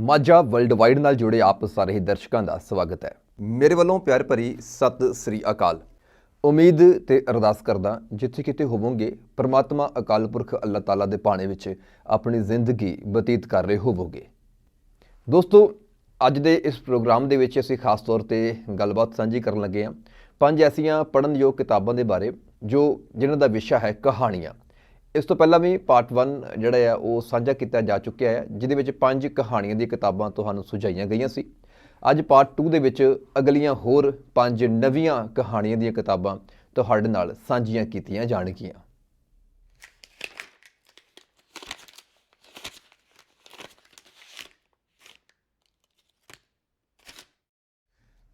Majha world wide ਨਾਲ ਜੁੜੇ ਆਪ ਸਾਰੇ ਹੀ ਦਰਸ਼ਕਾਂ ਦਾ ਸਵਾਗਤ ਹੈ। ਮੇਰੇ ਵੱਲੋਂ ਪਿਆਰ ਭਰੀ ਸਤਿ ਸ੍ਰੀ ਅਕਾਲ। ਉਮੀਦ ਤੇ ਅਰਦਾਸ ਕਰਦਾ ਜਿੱਥੇ ਕਿਤੇ ਹੋਵੋਗੇ, ਪ੍ਰਮਾਤਮਾ ਅਕਾਲ ਪੁਰਖ ਅੱਲਾਹ ਤਾਲਾ ਦੇ ਭਾਣੇ ਵਿੱਚ ਆਪਣੀ ਜ਼ਿੰਦਗੀ ਬਤੀਤ ਕਰ ਰਹੇ ਹੋਵੋਗੇ। ਦੋਸਤੋ, ਅੱਜ ਦੇ ਇਸ ਪ੍ਰੋਗਰਾਮ ਦੇ ਵਿੱਚ ਅਸੀਂ ਖਾਸ ਤੌਰ ਤੇ ਗੱਲਬਾਤ ਸਾਂਝੀ ਕਰਨ ਲੱਗੇ ਹਾਂ। ਪੰਜ ਐਸੀਆਂ ਪੜ੍ਹਨਯੋਗ ਕਿਤਾਬਾਂ ਦੇ ਬਾਰੇ, ਜੋ ਜਿਨ੍ਹਾਂ ਦਾ ਵਿਸ਼ਾ ਹੈ ਕਹਾਣੀਆਂ। ਇਸ ਤੋਂ ਪਹਿਲਾਂ ਵੀ ਪਾਰਟ 1 ਜਿਹੜਾ ਆ, ਉਹ ਸਾਂਝਾ ਕੀਤਾ ਜਾ ਚੁੱਕਿਆ ਹੈ ਜਿਹਦੇ ਵਿੱਚ ਪੰਜ ਕਹਾਣੀਆਂ ਦੀਆਂ ਕਿਤਾਬਾਂ ਤੁਹਾਨੂੰ ਸੁਝਾਈਆਂ ਗਈਆਂ ਸੀ। ਅੱਜ ਪਾਰਟ 2 ਦੇ ਵਿੱਚ ਅਗਲੀਆਂ ਹੋਰ ਪੰਜ ਨਵੀਆਂ ਕਹਾਣੀਆਂ ਦੀਆਂ ਕਿਤਾਬਾਂ ਤੁਹਾਡੇ ਨਾਲ ਸਾਂਝੀਆਂ ਕੀਤੀਆਂ ਜਾਣਗੀਆਂ।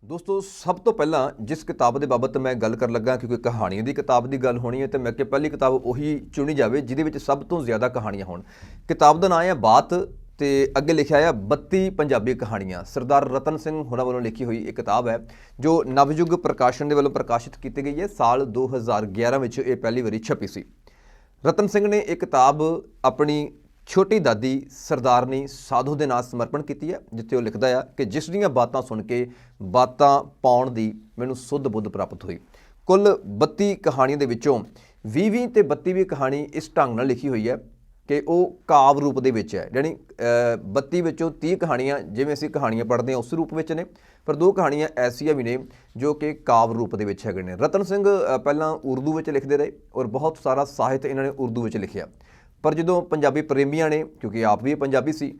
ਦੋਸਤੋ, ਸਭ ਤੋਂ ਪਹਿਲਾਂ ਜਿਸ ਕਿਤਾਬ ਦੇ ਬਾਬਤ ਮੈਂ ਗੱਲ ਕਰਨ ਲੱਗਾ, ਕਿਉਂਕਿ ਕਹਾਣੀਆਂ ਦੀ ਕਿਤਾਬ ਦੀ ਗੱਲ ਹੋਣੀ ਹੈ, ਤੇ ਮੈਂ ਕਿ ਪਹਿਲੀ ਕਿਤਾਬ ਉਹੀ ਚੁਣੀ ਜਾਵੇ, ਜਿਹਦੇ ਵਿੱਚ ਸਭ ਤੋਂ ਜ਼ਿਆਦਾ ਕਹਾਣੀਆਂ ਹੋਣ। ਕਿਤਾਬ ਦਾ ਨਾਮ ਹੈ ਬਾਤ, ਤੇ ਅੱਗੇ ਲਿਖਿਆ ਆ 32 ਪੰਜਾਬੀ ਕਹਾਣੀਆਂ। ਸਰਦਾਰ ਰਤਨ ਸਿੰਘ ਹੋਰਾਂ ਵੱਲੋਂ ਲਿਖੀ ਹੋਈ ਇਹ ਕਿਤਾਬ ਹੈ, ਜੋ ਨਵਯੁੱਗ ਪ੍ਰਕਾਸ਼ਨ ਦੇ ਵੱਲੋਂ ਪ੍ਰਕਾਸ਼ਿਤ ਕੀਤੀ ਗਈ ਹੈ। ਸਾਲ 2011 ਵਿੱਚ ਇਹ ਪਹਿਲੀ ਵਾਰੀ ਛਪੀ ਸੀ। ਰਤਨ ਸਿੰਘ ਨੇ ਇਹ ਕਿਤਾਬ ਆਪਣੀ ਛੋਟੀ ਦਾਦੀ ਸਰਦਾਰਨੀ ਸਾਧੂ ਦੇ ਨਾਂ ਸਮਰਪਣ ਕੀਤੀ ਹੈ ਜਿੱਥੇ ਉਹ ਲਿਖਦਾ ਆ ਕਿ ਜਿਸ ਦੀਆਂ ਬਾਤਾਂ ਸੁਣ ਕੇ ਬਾਤਾਂ ਪਾਉਣ ਦੀ ਮੈਨੂੰ ਸੁੱਧ ਬੁੱਧ ਪ੍ਰਾਪਤ ਹੋਈ। ਕੁੱਲ 32 ਕਹਾਣੀਆਂ ਦੇ ਵਿੱਚੋਂ 20 ਤੇ 32ਵੀਂ ਕਹਾਣੀ ਇਸ ਢੰਗ ਨਾਲ ਲਿਖੀ ਹੋਈ ਹੈ ਕਿ ਉਹ ਕਾਵ ਰੂਪ ਦੇ ਵਿੱਚ ਹੈ। ਯਾਨੀ ਅ, 32 ਵਿੱਚੋਂ 30 ਕਹਾਣੀਆਂ ਜਿਵੇਂ ਅਸੀਂ ਕਹਾਣੀਆਂ ਪੜ੍ਹਦੇ ਹਾਂ ਉਸ ਰੂਪ ਵਿੱਚ ਨੇ। ਪਰ ਦੋ ਕਹਾਣੀਆਂ ਐਸੀਆਂ ਵੀ ਨੇ ਜੋ ਕਿ ਕਾਵ ਰੂਪ ਦੇ ਵਿੱਚ ਹੈਗੇ ਨੇ। ਰਤਨ ਸਿੰਘ ਪਹਿਲਾਂ ਉਰਦੂ ਵਿੱਚ ਲਿਖਦੇ ਰਹੇ ਔਰ ਬਹੁਤ ਸਾਰਾ ਸਾਹਿਤ ਇਹਨਾਂ ਨੇ ਉਰਦੂ ਵਿੱਚ ਲਿਖਿਆ। ਪਰ ਜਦੋਂ ਪੰਜਾਬੀ ਪ੍ਰੇਮੀਆਂ ਨੇ, ਕਿਉਂਕਿ ਆਪ ਵੀ ਪੰਜਾਬੀ ਸੀ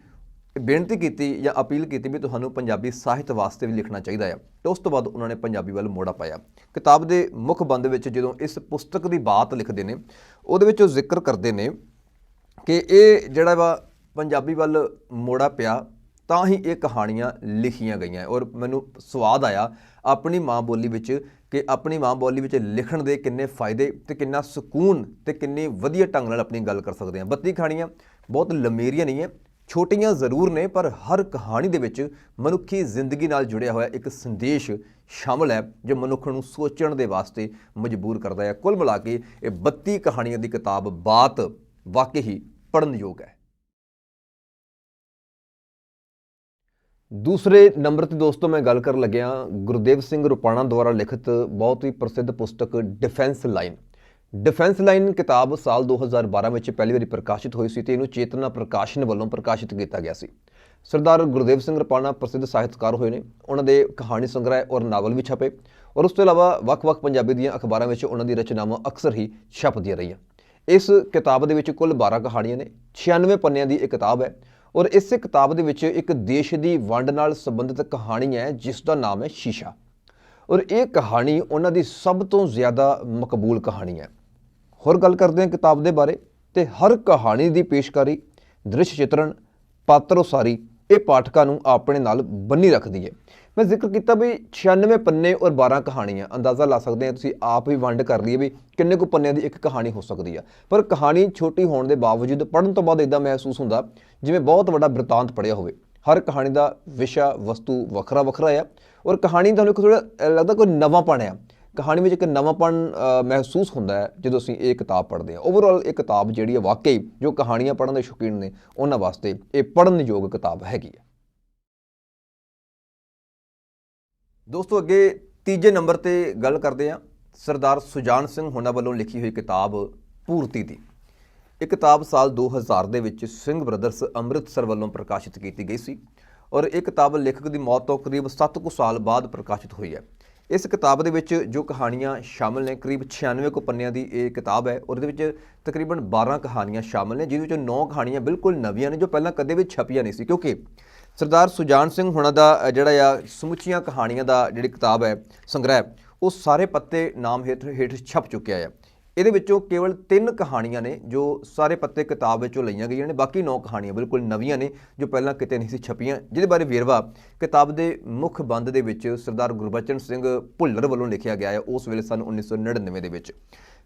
ਬੇਨਤੀ ਕੀਤੀ ਜਾਂ ਅਪੀਲ ਕੀਤੀ ਵੀ ਤੁਹਾਨੂੰ ਪੰਜਾਬੀ ਸਾਹਿਤ ਵਾਸਤੇ ਵੀ ਲਿਖਣਾ ਚਾਹੀਦਾ ਆ, ਤੇ ਉਸ ਤੋਂ ਬਾਅਦ ਉਹਨਾਂ ਨੇ ਪੰਜਾਬੀ ਵੱਲ ਮੋੜਾ ਪਾਇਆ। ਕਿਤਾਬ ਦੇ ਮੁੱਖ ਬੰਦ ਵਿੱਚ ਜਦੋਂ ਇਸ ਪੁਸਤਕ ਦੀ ਬਾਤ ਲਿਖਦੇ ਨੇ, ਉਹਦੇ ਵਿੱਚ ਉਹ ਜ਼ਿਕਰ ਕਰਦੇ ਨੇ ਕਿ ਇਹ ਜਿਹੜਾ ਵਾ ਪੰਜਾਬੀ ਵੱਲ ਮੋੜਾ ਪਿਆ, ਤਾਂ ਹੀ ਇਹ ਕਹਾਣੀਆਂ ਲਿਖੀਆਂ ਗਈਆਂ। ਔਰ ਮੈਨੂੰ ਸਵਾਦ ਆਇਆ ਆਪਣੀ ਮਾਂ ਬੋਲੀ ਵਿੱਚ ਕਿ ਆਪਣੀ ਮਾਂ ਬੋਲੀ ਵਿੱਚ ਲਿਖਣ ਦੇ ਕਿੰਨੇ ਫਾਇਦੇ ਤੇ ਕਿੰਨਾ ਸਕੂਨ ਤੇ ਕਿੰਨੀ ਵਧੀਆ ਢੰਗ ਨਾਲ ਆਪਣੀ ਗੱਲ ਕਰ ਸਕਦੇ ਹਾਂ। 32 ਕਹਾਣੀਆਂ ਬਹੁਤ ਲੰਮੇਰੀਆਂ ਨਹੀਂ ਹੈ, ਛੋਟੀਆਂ ਜ਼ਰੂਰ ਨੇ, ਪਰ ਹਰ ਕਹਾਣੀ ਦੇ ਵਿੱਚ ਮਨੁੱਖੀ ਜ਼ਿੰਦਗੀ ਨਾਲ ਜੁੜਿਆ ਹੋਇਆ ਇੱਕ ਸੰਦੇਸ਼ ਸ਼ਾਮਲ ਹੈ, ਜੋ ਮਨੁੱਖ ਨੂੰ ਸੋਚਣ ਦੇ ਵਾਸਤੇ ਮਜਬੂਰ ਕਰਦਾ ਹੈ। ਕੁੱਲ ਮਿਲਾ ਕੇ ਇਹ 32 ਕਹਾਣੀਆਂ ਦੀ ਕਿਤਾਬ ਬਾਤ ਵਾਕਈ ਹੀ ਪੜਨਯੋਗ ਹੈ। ਦੂਸਰੇ ਨੰਬਰ ਤੇ ਦੋਸਤੋ ਮੈਂ ਗੱਲ ਕਰਨ ਲੱਗਿਆ, ਗੁਰਦੇਵ ਸਿੰਘ ਰੁਪਾਣਾ ਦੁਆਰਾ ਲਿਖਿਤ ਬਹੁਤ ਹੀ ਪ੍ਰਸਿੱਧ ਪੁਸਤਕ ਡਿਫੈਂਸ ਲਾਈਨ ਡਿਫੈਂਸ ਲਾਈਨ ਕਿਤਾਬ ਸਾਲ 2012 ਵਿੱਚ ਪਹਿਲੀ ਵਾਰੀ ਪ੍ਰਕਾਸ਼ਿਤ ਹੋਈ ਸੀ ਤੇ ਇਹਨੂੰ ਚੇਤਨਾ ਪ੍ਰਕਾਸ਼ਨ ਵੱਲੋਂ ਪ੍ਰਕਾਸ਼ਿਤ ਕੀਤਾ ਗਿਆ ਸੀ। ਸਰਦਾਰ ਗੁਰਦੇਵ ਸਿੰਘ ਰੁਪਾਣਾ ਪ੍ਰਸਿੱਧ ਸਾਹਿਤਕਾਰ ਹੋਏ ਨੇ, ਉਹਨਾਂ ਦੇ ਕਹਾਣੀ ਸੰਗ੍ਰਹਿ ਔਰ ਨਾਵਲ ਵੀ ਛਪੇ, ਔਰ ਉਸ ਤੋਂ ਇਲਾਵਾ ਵੱਖ-ਵੱਖ ਪੰਜਾਬੀ ਦੀਆਂ ਅਖਬਾਰਾਂ ਵਿੱਚ ਉਹਨਾਂ ਦੀ ਰਚਨਾਵਾਂ ਅਕਸਰ ਹੀ ਛਪਦੀਆਂ ਰਹੀਆਂ। ਇਸ ਕਿਤਾਬ ਦੇ ਵਿੱਚ ਕੁੱਲ 12 ਕਹਾਣੀਆਂ ਨੇ 96 ਪੰਨਿਆਂ ਦੀ ਇਹ ਕਿਤਾਬ ਹੈ ਔਰ ਇਸ ਕਿਤਾਬ ਦੇ ਵਿੱਚ ਇੱਕ ਦੇਸ਼ ਦੀ ਵੰਡ ਨਾਲ ਸੰਬੰਧਿਤ ਕਹਾਣੀ ਹੈ, ਜਿਸ ਦਾ ਨਾਮ ਹੈ ਸ਼ੀਸ਼ਾ। ਔਰ ਇਹ ਕਹਾਣੀ ਉਹਨਾਂ ਦੀ ਸਭ ਤੋਂ ਜ਼ਿਆਦਾ ਮਕਬੂਲ ਕਹਾਣੀ ਹੈ। ਹੋਰ ਗੱਲ ਕਰਦੇ ਹਾਂ ਕਿਤਾਬ ਦੇ ਬਾਰੇ ਤੇ ਹਰ ਕਹਾਣੀ ਦੀ ਪੇਸ਼ਕਾਰੀ, ਦ੍ਰਿਸ਼ ਚਿਤਰਣ, ਪਾਤਰ ਉਸਾਰੀ ਇਹ ਪਾਠਕਾਂ ਨੂੰ ਆਪਣੇ ਨਾਲ ਬੰਨੀ ਰੱਖਦੀ ਹੈ ਮੈਂ ਜ਼ਿਕਰ ਕੀਤਾ ਵੀ 96 ਪੰਨੇ ਔਰ 12 ਕਹਾਣੀਆਂ, ਅੰਦਾਜ਼ਾ ਲਾ ਸਕਦੇ ਆ ਤੁਸੀਂ, ਆਪ ਵੀ ਵੰਡ ਕਰ ਲਈਏ ਵੀ ਕਿੰਨੇ ਕੁ ਪੰਨਿਆਂ ਦੀ ਇੱਕ ਕਹਾਣੀ ਹੋ ਸਕਦੀ ਆ। ਪਰ ਕਹਾਣੀ ਛੋਟੀ ਹੋਣ ਦੇ ਬਾਵਜੂਦ ਪੜਨ ਤੋਂ ਬਾਅਦ ਇਦਾਂ ਮਹਿਸੂਸ ਹੁੰਦਾ ਜਿਵੇਂ ਬਹੁਤ ਵੱਡਾ ਬ੍ਰਿਤਾਂਤ ਪੜਿਆ ਹੋਵੇ। ਹਰ ਕਹਾਣੀ ਦਾ ਵਿਸ਼ਾ, ਵਸਤੂ ਵੱਖਰਾ ਵੱਖਰਾ ਆ ਔਰ ਕਹਾਣੀ ਤੁਹਾਨੂੰ ਇੱਕ ਥੋੜਾ ਲੱਗਦਾ ਕੋਈ ਨਵਾਂ ਆ। ਕਹਾਣੀ ਵਿੱਚ ਇੱਕ ਨਵਾਂਪਣ ਮਹਿਸੂਸ ਹੁੰਦਾ ਹੈ ਜਦੋਂ ਅਸੀਂ ਇਹ ਕਿਤਾਬ ਪੜ੍ਹਦੇ ਹਾਂ। ਓਵਰਆਲ ਇਹ ਕਿਤਾਬ ਜਿਹੜੀ ਹੈ ਵਾਕਈ ਜੋ ਕਹਾਣੀਆਂ ਪੜ੍ਹਨ ਦੇ ਸ਼ੌਕੀਨ ਨੇ, ਉਹਨਾਂ ਵਾਸਤੇ ਇਹ ਪੜ੍ਹਨ ਯੋਗ ਕਿਤਾਬ ਹੈਗੀ ਹੈ। ਦੋਸਤੋ, ਅੱਗੇ ਤੀਜੇ ਨੰਬਰ ਤੇ ਗੱਲ ਕਰਦੇ ਹਾਂ। ਸਰਦਾਰ ਸੁਜਾਨ ਸਿੰਘ ਹੋਣਾ ਵੱਲੋਂ ਲਿਖੀ ਹੋਈ ਕਿਤਾਬ ਪੂਰਤੀ ਦੀ। ਇਹ ਕਿਤਾਬ ਸਾਲ 2000 ਦੇ ਵਿੱਚ ਸਿੰਘ ਬ੍ਰਦਰਸ ਅੰਮ੍ਰਿਤਸਰ ਵੱਲੋਂ ਪ੍ਰਕਾਸ਼ਿਤ ਕੀਤੀ ਗਈ ਸੀ ਔਰ ਇਹ ਕਿਤਾਬ ਲੇਖਕ ਦੀ ਮੌਤ ਤੋਂ ਕਰੀਬ 7 ਕੁ ਸਾਲ ਬਾਅਦ ਪ੍ਰਕਾਸ਼ਿਤ ਹੋਈ ਹੈ। ਇਸ ਕਿਤਾਬ ਦੇ ਵਿੱਚ ਜੋ ਕਹਾਣੀਆਂ ਸ਼ਾਮਲ ਨੇ, ਕਰੀਬ 96 ਕੁ ਪੰਨਿਆਂ ਦੀ ਇਹ ਕਿਤਾਬ ਹੈ ਔਰ ਇਹਦੇ ਵਿੱਚ ਤਕਰੀਬਨ 12 ਕਹਾਣੀਆਂ ਸ਼ਾਮਲ ਨੇ, ਜਿਹਦੇ ਵਿੱਚੋਂ 9 ਕਹਾਣੀਆਂ ਬਿਲਕੁਲ ਨਵੀਆਂ ਨੇ, ਜੋ ਪਹਿਲਾਂ ਕਦੇ ਵੀ ਛਪੀਆਂ ਨਹੀਂ ਸੀ, ਕਿਉਂਕਿ ਸਰਦਾਰ ਸੁਜਾਨ ਸਿੰਘ ਹੁਣਾਂ ਦਾ ਜਿਹੜਾ ਆ, ਸਮੁੱਚੀਆਂ ਕਹਾਣੀਆਂ ਦਾ ਜਿਹੜੀ ਕਿਤਾਬ ਹੈ, ਸੰਗ੍ਰਹਿ, ਉਹ ਸਾਰੇ ਪੱਤੇ ਨਾਮ ਹੇਠ ਹੇਠ ਛਪ ਚੁੱਕਿਆ ਹੈ ਇਹਦੇ ਵਿੱਚੋਂ ਕੇਵਲ ਤਿੰਨ ਕਹਾਣੀਆਂ ਨੇ ਜੋ ਸਾਰੇ ਪੱਤੇ ਕਿਤਾਬ ਵਿੱਚੋਂ ਲਈਆਂ ਗਈਆਂ ਨੇ, ਬਾਕੀ ਨੌ ਕਹਾਣੀਆਂ ਬਿਲਕੁਲ ਨਵੀਆਂ ਨੇ, ਜੋ ਪਹਿਲਾਂ ਕਿਤੇ ਨਹੀਂ ਸੀ ਛਪੀਆਂ, ਜਿਹਦੇ ਬਾਰੇ ਵੇਰਵਾ ਕਿਤਾਬ ਦੇ ਮੁੱਖ ਬੰਦ ਦੇ ਵਿੱਚ ਸਰਦਾਰ ਗੁਰਬਚਨ ਸਿੰਘ ਭੁੱਲਰ ਵੱਲੋਂ ਲਿਖਿਆ ਗਿਆ ਹੈ ਉਸ ਵੇਲੇ ਸਨ 1999 ਦੇ ਵਿੱਚ।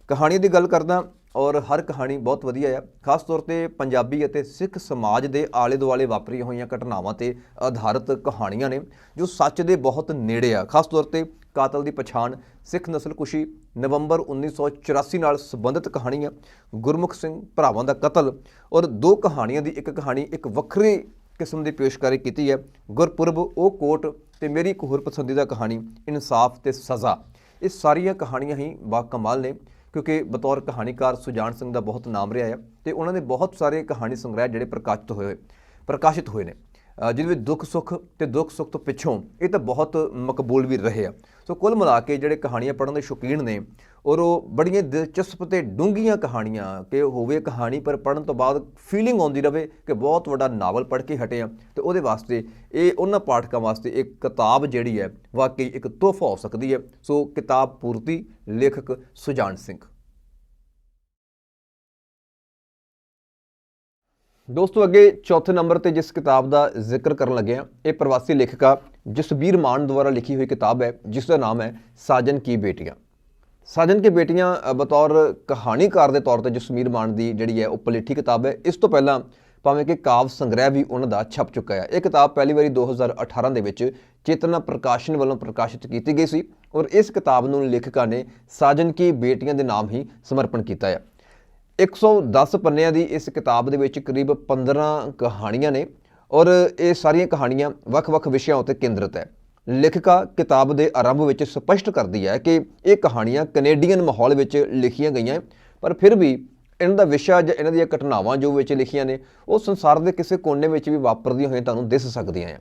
ਕਹਾਣੀ ਦੀ ਗੱਲ ਕਰਦਾ ਔਰ ਹਰ ਕਹਾਣੀ ਬਹੁਤ ਵਧੀਆ ਆ, ਖਾਸ ਤੌਰ ਤੇ ਪੰਜਾਬੀ ਅਤੇ ਸਿੱਖ ਸਮਾਜ ਦੇ ਆਲੇ ਦੁਆਲੇ ਵਾਪਰੀਆਂ ਹੋਈਆਂ ਘਟਨਾਵਾਂ ਤੇ ਆਧਾਰਿਤ ਕਹਾਣੀਆਂ ਨੇ, ਜੋ ਸੱਚ ਦੇ ਬਹੁਤ ਨੇੜੇ ਆ, ਖਾਸ ਤੌਰ ਤੇ ਕਾਤਲ ਦੀ ਪਛਾਣ ਸਿੱਖ ਨਸਲਕੁਸ਼ੀ ਨਵੰਬਰ 1984 ਨਾਲ ਸੰਬੰਧਿਤ ਕਹਾਣੀਆਂ ਗੁਰਮੁਖ ਸਿੰਘ ਭਰਾਵਾਂ ਦਾ ਕਤਲ ਔਰ ਦੋ ਕਹਾਣੀਆਂ ਦੀ ਇੱਕ ਕਹਾਣੀ ਇੱਕ ਵੱਖਰੀ ਕਿਸਮ ਦੀ ਪੇਸ਼ਕਾਰੀ ਕੀਤੀ ਹੈ। ਗੁਰਪੁਰਬ, ਉਹ ਕੋਟ ਤੇ ਮੇਰੀ ਇੱਕ ਹੋਰ ਪਸੰਦੀਦਾ ਕਹਾਣੀ, ਇਨਸਾਫ ਤੇ ਸਜ਼ਾ। ਇਹ ਸਾਰੀਆਂ ਕਹਾਣੀਆਂ ਹੀ ਬਾ ਕਮਾਲ ਨੇ, ਕਿਉਂਕਿ ਬਤੌਰ ਕਹਾਣੀਕਾਰ ਸੁਜਾਨ ਸਿੰਘ ਦਾ ਬਹੁਤ ਨਾਮ ਰਿਹਾ ਹੈ ਤੇ ਉਹਨਾਂ ਦੇ ਬਹੁਤ ਸਾਰੇ ਕਹਾਣੀ ਸੰਗ੍ਰਹਿ ਜਿਹੜੇ ਪ੍ਰਕਾਸ਼ਿਤ ਹੋਏ ਹੋਏ ਪ੍ਰਕਾਸ਼ਿਤ ਹੋਏ ਨੇ। ਜਿਹਦੇ ਵਿੱਚ ਦੁੱਖ, ਸੁੱਖ ਤੇ ਦੁੱਖ, ਸੁੱਖ ਤੋਂ ਪਿੱਛੋਂ ਇਹ ਤਾਂ ਬਹੁਤ ਮਕਬੂਲ ਵੀ ਰਹੇ ਆ। ਸੋ ਕੁੱਲ ਮਿਲਾ ਕੇ ਜਿਹੜੇ ਕਹਾਣੀਆਂ ਪੜ੍ਹਨ ਦੇ ਸ਼ੌਕੀਨ ਨੇ, ਔਰ ਉਹ ਬੜੀਆਂ ਦਿਲਚਸਪ ਤੇ ਡੂੰਘੀਆਂ ਕਹਾਣੀਆਂ ਕਿ ਹੋਵੇ ਕਹਾਣੀ, ਪਰ ਪੜ੍ਹਨ ਤੋਂ ਬਾਅਦ ਫੀਲਿੰਗ ਆਉਂਦੀ ਰਵੇ ਕਿ ਬਹੁਤ ਵੱਡਾ ਨਾਵਲ ਪੜ੍ਹ ਕੇ ਹਟੇ ਆ। ਤੇ ਉਹਦੇ ਵਾਸਤੇ ਇਹ ਉਹਨਾਂ ਪਾਠਕਾਂ ਵਾਸਤੇ ਇੱਕ ਕਿਤਾਬ ਜਿਹੜੀ ਹੈ, ਵਾਕਈ ਇੱਕ ਤੋਹਫਾ ਹੋ ਸਕਦੀ ਹੈ। ਸੋ ਕਿਤਾਬ ਪੂਰਤੀ ਲੇਖਕ ਸੁਜਾਨ ਸਿੰਘ। ਦੋਸਤੋ, ਅੱਗੇ ਚੌਥੇ ਨੰਬਰ ਤੇ ਜਿਸ ਕਿਤਾਬ ਦਾ ਜ਼ਿਕਰ ਕਰਨ ਲੱਗੇ ਹਾਂ, ਇਹ ਪ੍ਰਵਾਸੀ ਲੇਖਿਕਾ ਜਸਬੀਰ ਮਾਨ ਦੁਆਰਾ ਲਿਖੀ ਹੋਈ ਕਿਤਾਬ ਹੈ, ਜਿਸ ਦਾ ਨਾਮ ਹੈ ਸਾਜਨ ਕੀ ਬੇਟੀਆਂ। ਸਾਜਨ ਕੀ ਬੇਟੀਆਂ ਬਤੌਰ ਕਹਾਣੀਕਾਰ ਦੇ ਤੌਰ ਤੇ ਜਸਬੀਰ ਮਾਨ ਦੀ ਜਿਹੜੀ ਹੈ ਉਹ ਪਲੇਠੀ ਕਿਤਾਬ ਹੈ। ਇਸ ਤੋਂ ਪਹਿਲਾਂ ਭਾਵੇਂ ਕਿ ਕਾਵ ਸੰਗ੍ਰਹਿ ਵੀ ਉਹਨਾਂ ਦਾ ਛਪ ਚੁੱਕਾ ਹੈ। ਇਹ ਕਿਤਾਬ ਪਹਿਲੀ ਵਾਰੀ 2018 ਦੇ ਵਿੱਚ ਚੇਤਨਾ ਪ੍ਰਕਾਸ਼ਨ ਵੱਲੋਂ ਪ੍ਰਕਾਸ਼ਿਤ ਕੀਤੀ ਗਈ ਸੀ ਔਰ ਇਸ ਕਿਤਾਬ ਨੂੰ ਲੇਖਕਾਂ ਨੇ ਸਾਜਨ ਕੀ ਬੇਟੀਆਂ ਦੇ ਨਾਮ ਹੀ ਸਮਰਪਣ ਕੀਤਾ ਹੈ। 110 ਪੰਨਿਆਂ ਦੀ ਇਸ ਕਿਤਾਬ ਦੇ ਵਿੱਚ ਕਰੀਬ 15 ਕਹਾਣੀਆਂ ਨੇ ਔਰ ਇਹ ਸਾਰੀਆਂ ਕਹਾਣੀਆਂ ਵੱਖ-ਵੱਖ ਵਿਸ਼ਿਆਂ ਉੱਤੇ ਕੇਂਦਰਿਤ ਹੈ। ਲੇਖਿਕਾ ਕਿਤਾਬ ਦੇ ਆਰੰਭ ਵਿੱਚ ਸਪਸ਼ਟ ਕਰਦੀ ਹੈ ਕਿ ਇਹ ਕਹਾਣੀਆਂ ਕੈਨੇਡੀਅਨ ਮਾਹੌਲ ਵਿੱਚ ਲਿਖੀਆਂ ਗਈਆਂ ਹੈ, ਪਰ ਫਿਰ ਵੀ ਇਹਨਾਂ ਦਾ ਵਿਸ਼ਾ ਜਾਂ ਇਹਨਾਂ ਦੀਆਂ ਘਟਨਾਵਾਂ ਜੋ ਵਿੱਚ ਲਿਖੀਆਂ ਨੇ ਉਹ ਸੰਸਾਰ ਦੇ ਕਿਸੇ ਕੋਨੇ ਵਿੱਚ ਵੀ ਵਾਪਰਦੀਆਂ ਹੋਈਆਂ ਤੁਹਾਨੂੰ ਦਿਸ ਸਕਦੀਆਂ ਹੈ।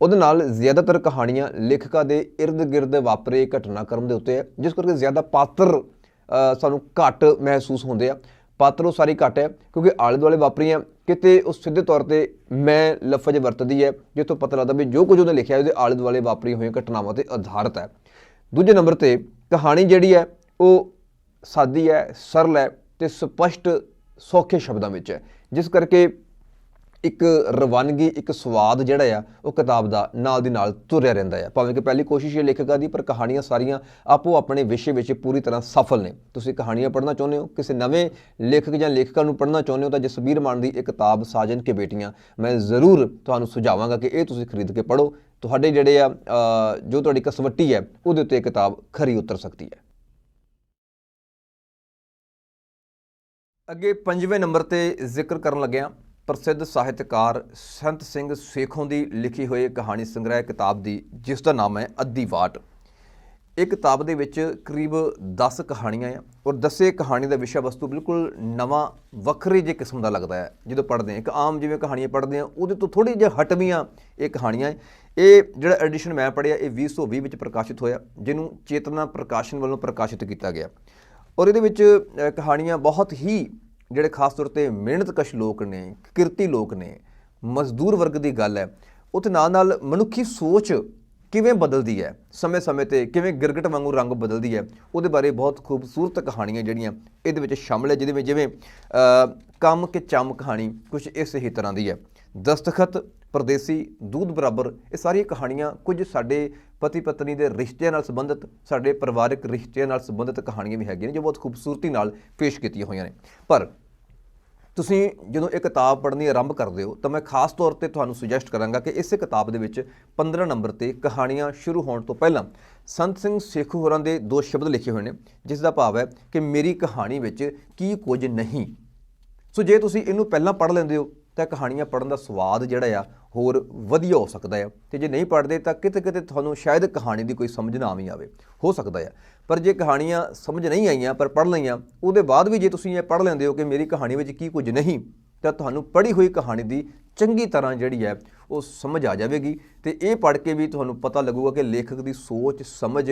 ਉਹਦੇ ਨਾਲ ਜ਼ਿਆਦਾਤਰ ਕਹਾਣੀਆਂ ਲੇਖਿਕਾ ਦੇ ਇਰਦ-ਗਿਰਦ ਵਾਪਰੇ ਘਟਨਾਕ੍ਰਮ ਦੇ ਉੱਤੇ ਹੈ ਜਿਸ ਕਰਕੇ ਜ਼ਿਆਦਾ ਪਾਤਰ ਸਾਨੂੰ ਘੱਟ ਮਹਿਸੂਸ ਹੁੰਦੇ ਆ। ਪਾਤਰ ਉਹ ਸਾਰੀ ਘੱਟ ਹੈ, ਕਿਉਂਕਿ ਆਲੇ ਦੁਆਲੇ ਵਾਪਰੀਆਂ। ਕਿਤੇ ਉਹ ਸਿੱਧੇ ਤੌਰ ਤੇ ਮੈਂ ਲਫ਼ਜ਼ ਵਰਤਦੀ ਹੈ, ਜਿੱਥੋਂ ਪਤਾ ਲੱਗਦਾ ਵੀ ਜੋ ਕੁਝ ਉਹਨੇ ਲਿਖਿਆ ਉਹਦੇ ਆਲੇ ਦੁਆਲੇ ਵਾਪਰੀਆਂ ਹੋਈਆਂ ਘਟਨਾਵਾਂ ਤੇ ਆਧਾਰਿਤ ਹੈ। ਦੂਜੇ ਨੰਬਰ ਤੇ ਕਹਾਣੀ ਜਿਹੜੀ ਹੈ, ਉਹ ਸਾਦੀ ਹੈ, ਸਰਲ ਹੈ ਤੇ ਸਪਸ਼ਟ ਸੌਖੇ ਸ਼ਬਦਾਂ ਵਿੱਚ ਹੈ। ਜਿਸ ਕਰਕੇ ਇੱਕ ਰਵਾਨਗੀ, ਇੱਕ ਸਵਾਦ ਜਿਹੜਾ ਆ, ਉਹ ਕਿਤਾਬ ਦਾ ਨਾਲ ਦੀ ਨਾਲ ਤੁਰਿਆ ਰਹਿੰਦਾ ਆ। ਭਾਵੇਂ ਕਿ ਪਹਿਲੀ ਕੋਸ਼ਿਸ਼ ਇਹ ਲੇਖਕਾਂ ਦੀ, ਪਰ ਕਹਾਣੀਆਂ ਸਾਰੀਆਂ ਆਪੋ ਆਪਣੇ ਵਿਸ਼ੇ ਵਿੱਚ ਪੂਰੀ ਤਰ੍ਹਾਂ ਸਫਲ ਨੇ। ਤੁਸੀਂ ਕਹਾਣੀਆਂ ਪੜ੍ਹਨਾ ਚਾਹੁੰਦੇ ਹੋ? ਕਿਸੇ ਨਵੇਂ ਲੇਖਕ ਜਾਂ ਲੇਖਕਾਂ ਨੂੰ ਪੜ੍ਹਨਾ ਚਾਹੁੰਦੇ ਹੋ? ਤਾਂ ਜਸਬੀਰ ਮਾਨ ਦੀ ਇਹ ਕਿਤਾਬ ਸਾਜਨ ਕੇ ਬੇਟੀਆਂ। ਮੈਂ ਜ਼ਰੂਰ ਤੁਹਾਨੂੰ ਸੁਝਾਵਾਂਗਾ ਕਿ ਇਹ ਤੁਸੀਂ ਖਰੀਦ ਕੇ ਪੜ੍ਹੋ। ਤੁਹਾਡੇ ਜਿਹੜੇ ਆ ਜੋ ਤੁਹਾਡੀ ਕਸਵੱਟੀ ਹੈ, ਉਹਦੇ ਉੱਤੇ ਇਹ ਕਿਤਾਬ ਖਰੀ ਉਤਰ ਸਕਦੀ ਹੈ। ਅੱਗੇ ਪੰਜਵੇਂ ਨੰਬਰ ਤੇ ਜ਼ਿਕਰ ਕਰਨ ਲੱਗਿਆ। ਪ੍ਰਸਿੱਧ ਸਾਹਿਤਕਾਰ ਸੰਤ ਸਿੰਘ ਸੇਖੋਂ ਦੀ ਲਿਖੀ ਹੋਈ ਕਹਾਣੀ ਸੰਗ੍ਰਹਿ ਕਿਤਾਬ ਦੀ, ਜਿਸ ਦਾ ਨਾਮ ਹੈ ਅੱਧੀ ਵਾਟ। ਇਹ ਕਿਤਾਬ ਦੇ ਵਿੱਚ ਕਰੀਬ 10 ਕਹਾਣੀਆਂ ਆ ਔਰ ਦਸੇ ਕਹਾਣੀ ਦਾ ਵਿਸ਼ਾ ਵਸਤੂ ਬਿਲਕੁਲ ਨਵਾਂ, ਵੱਖਰੇ ਜਿਹੇ ਕਿਸਮ ਦਾ ਲੱਗਦਾ ਹੈ। ਜਦੋਂ ਪੜ੍ਹਦੇ ਹਾਂ, ਇੱਕ ਆਮ ਜਿਵੇਂ ਕਹਾਣੀਆਂ ਪੜ੍ਹਦੇ ਹਾਂ, ਉਹਦੇ ਤੋਂ ਥੋੜੀ ਜਿਹੀ ਹਟਵੀਆਂ ਇਹ ਕਹਾਣੀਆਂ ਇਹ ਜਿਹੜਾ ਐਡੀਸ਼ਨ ਮੈਂ ਪੜ੍ਹਿਆ, ਇਹ 2020 ਵਿੱਚ ਪ੍ਰਕਾਸ਼ਿਤ ਹੋਇਆ, ਜਿਹਨੂੰ ਚੇਤਨਾ ਪ੍ਰਕਾਸ਼ਨ ਵੱਲੋਂ ਪ੍ਰਕਾਸ਼ਿਤ ਕੀਤਾ ਗਿਆ। ਔਰ ਇਹਦੇ ਵਿੱਚ ਕਹਾਣੀਆਂ ਬਹੁਤ ਹੀ ਜਿਹੜੇ ਖਾਸ ਤੌਰ ਤੇ ਮਿਹਨਤਕਸ਼ ਲੋਕ ਨੇ, ਕਿਰਤੀ ਲੋਕ ਨੇ, ਮਜ਼ਦੂਰ ਵਰਗ ਦੀ ਗੱਲ ਹੈ ਉਹਦੇ ਨਾਲ ਨਾਲ ਮਨੁੱਖੀ ਸੋਚ ਕਿਵੇਂ ਬਦਲਦੀ ਹੈ, ਸਮੇਂ-ਸਮੇਂ ਤੇ ਕਿਵੇਂ ਗਿਰਗਟ ਵਾਂਗੂ ਰੰਗ ਬਦਲਦੀ ਹੈ, ਉਹਦੇ ਬਾਰੇ ਬਹੁਤ ਖੂਬਸੂਰਤ ਕਹਾਣੀਆਂ ਜਿਹੜੀਆਂ ਇਹਦੇ ਵਿੱਚ ਸ਼ਾਮਲ ਹੈ, ਜਿਹਦੇ ਵਿੱਚ ਜਿਵੇਂ ਕੰਮ ਕੇ ਚਮ ਕਹਾਣੀ ਕੁਝ ਇਸ ਹੀ ਤਰ੍ਹਾਂ ਦੀ ਹੈ। ਦਸਤਖਤ ਪਰਦੇਸੀ ਦੂਧ ਬਰਾਬਰ ਇਹ ਸਾਰੀਆਂ ਕਹਾਣੀਆਂ ਕੁਝ ਸਾਡੇ ਪਤੀ ਪਤਨੀ ਦੇ ਰਿਸ਼ਤਿਆਂ ਨਾਲ ਸੰਬੰਧਿਤ, ਸਾਡੇ ਪਰਿਵਾਰਕ ਰਿਸ਼ਤਿਆਂ ਨਾਲ ਸੰਬੰਧਿਤ ਕਹਾਣੀਆਂ ਵੀ ਹੈਗੀਆਂ ਨੇ ਜੋ ਬਹੁਤ ਖੂਬਸੂਰਤੀ ਨਾਲ ਪੇਸ਼ ਕੀਤੀਆਂ ਹੋਈਆਂ ਨੇ। ਪਰ ਤੁਸੀਂ ਜਦੋਂ ਇਹ ਕਿਤਾਬ ਪੜ੍ਹਨੀ ਆਰੰਭ ਕਰਦੇ ਹੋ ਤਾਂ ਮੈਂ ਖਾਸ ਤੌਰ ਤੇ ਤੁਹਾਨੂੰ ਸੁਜੈਸਟ ਕਰਾਂਗਾ ਕਿ ਇਸੇ ਕਿਤਾਬ ਦੇ ਵਿੱਚ 15 ਨੰਬਰ ਤੇ ਕਹਾਣੀਆਂ ਸ਼ੁਰੂ ਹੋਣ ਤੋਂ ਪਹਿਲਾਂ ਸੰਤ ਸਿੰਘ ਸੇਖੂ ਹੋਰਾਂ ਦੇ ਦੋ ਸ਼ਬਦ ਲਿਖੇ ਹੋਏ ਨੇ, ਜਿਸ ਦਾ ਭਾਵ ਹੈ ਕਿ ਮੇਰੀ ਕਹਾਣੀ ਵਿੱਚ ਕੀ ਕੁਝ ਨਹੀਂ। ਸੋ ਜੇ ਤੁਸੀਂ ਇਹਨੂੰ ਪਹਿਲਾਂ ਪੜ੍ਹ ਲੈਂਦੇ ਹੋ ਤਾਂ ਕਹਾਣੀਆਂ ਪੜ੍ਹਨ ਦਾ ਸਵਾਦ ਜਿਹੜਾ ਆ, ਹੋਰ ਵਧੀਆ ਹੋ ਸਕਦਾ ਹੈ ਤੇ ਜੇ ਨਹੀਂ ਪੜ੍ਹਦੇ ਤਾਂ ਕਿਤੇ ਕਿਤੇ ਤੁਹਾਨੂੰ ਸ਼ਾਇਦ ਕਹਾਣੀ ਦੀ ਕੋਈ ਸਮਝ ਨਾ ਵੀ ਆਵੇ। ਹੋ ਸਕਦਾ ਹੈ ਪਰ ਜੇ ਕਹਾਣੀਆਂ ਸਮਝ ਨਹੀਂ ਆਈਆਂ, ਪਰ ਪੜ੍ਹ ਲਈਆਂ, ਉਹਦੇ ਬਾਅਦ ਵੀ ਜੇ ਤੁਸੀਂ ਇਹ ਪੜ੍ਹ ਲੈਂਦੇ ਹੋ ਕਿ ਮੇਰੀ ਕਹਾਣੀ ਵਿੱਚ ਕੀ ਕੁਝ ਨਹੀਂ, ਤਾਂ ਤੁਹਾਨੂੰ ਪੜ੍ਹੀ ਹੋਈ ਕਹਾਣੀ ਦੀ ਚੰਗੀ ਤਰ੍ਹਾਂ ਜਿਹੜੀ ਹੈ ਉਹ ਸਮਝ ਆ ਜਾਵੇਗੀ। ਤੇ ਇਹ ਪੜ੍ਹ ਕੇ ਵੀ ਤੁਹਾਨੂੰ ਪਤਾ ਲੱਗੂਗਾ ਕਿ ਲੇਖਕ ਦੀ ਸੋਚ, ਸਮਝ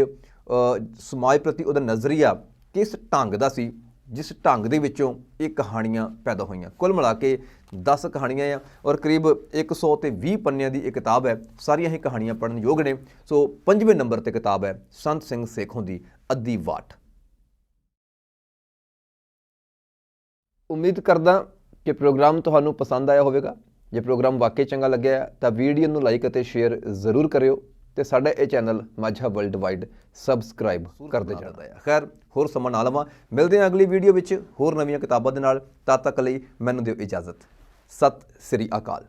ਸਮਾਜ ਪ੍ਰਤੀ ਉਹਦਾ ਨਜ਼ਰੀਆ ਕਿਸ ਢੰਗ ਦਾ ਸੀ। ਜਿਸ ਢੰਗ ਦੇ ਵਿੱਚੋਂ ਇਹ ਕਹਾਣੀਆਂ ਪੈਦਾ ਹੋਈਆਂ। ਕੁੱਲ ਮਿਲਾ ਕੇ 10 ਕਹਾਣੀਆਂ ਆ ਔਰ ਕਰੀਬ 100 ਤੇ 20 ਪੰਨਿਆਂ ਦੀ ਇਹ ਕਿਤਾਬ ਹੈ। ਸਾਰੀਆਂ ਹੀ ਕਹਾਣੀਆਂ ਪੜ੍ਹਨ ਯੋਗ ਨੇ। ਸੋ ਪੰਜਵੇਂ ਨੰਬਰ ਤੇ ਕਿਤਾਬ ਹੈ ਸੰਤ ਸਿੰਘ ਸੇਖੋਂ ਦੀ ਅੱਧੀ ਵਾਟ। ਉਮੀਦ ਕਰਦਾ ਕਿ ਪ੍ਰੋਗਰਾਮ ਤੁਹਾਨੂੰ ਪਸੰਦ ਆਇਆ ਹੋਵੇਗਾ। ਜੇ ਪ੍ਰੋਗਰਾਮ ਵਾਕਈ ਚੰਗਾ ਲੱਗਿਆ ਤਾਂ ਵੀਡੀਓ ਨੂੰ ਲਾਈਕ ਅਤੇ ਸ਼ੇਅਰ ਜ਼ਰੂਰ ਕਰਿਓ। ਤੇ ਸਾਡਾ ਇਹ channel Majha world wide subscribe ਕਰਦੇ ਜਾਣਾ। ਹੈ ਖੈਰ ਹੋਰ ਸਮਾਂ ਨਾ ਲਵਾਂ ਮਿਲਦੇ ਹਾਂ ਅਗਲੀ ਵੀਡੀਓ ਵਿੱਚ ਹੋਰ ਨਵੀਆਂ ਕਿਤਾਬਾਂ ਦੇ ਨਾਲ। ਤਦ ਤੱਕ ਲਈ ਮੈਨੂੰ ਦਿਓ ਇਜਾਜ਼ਤ। ਸਤਿ ਸ੍ਰੀ ਅਕਾਲ।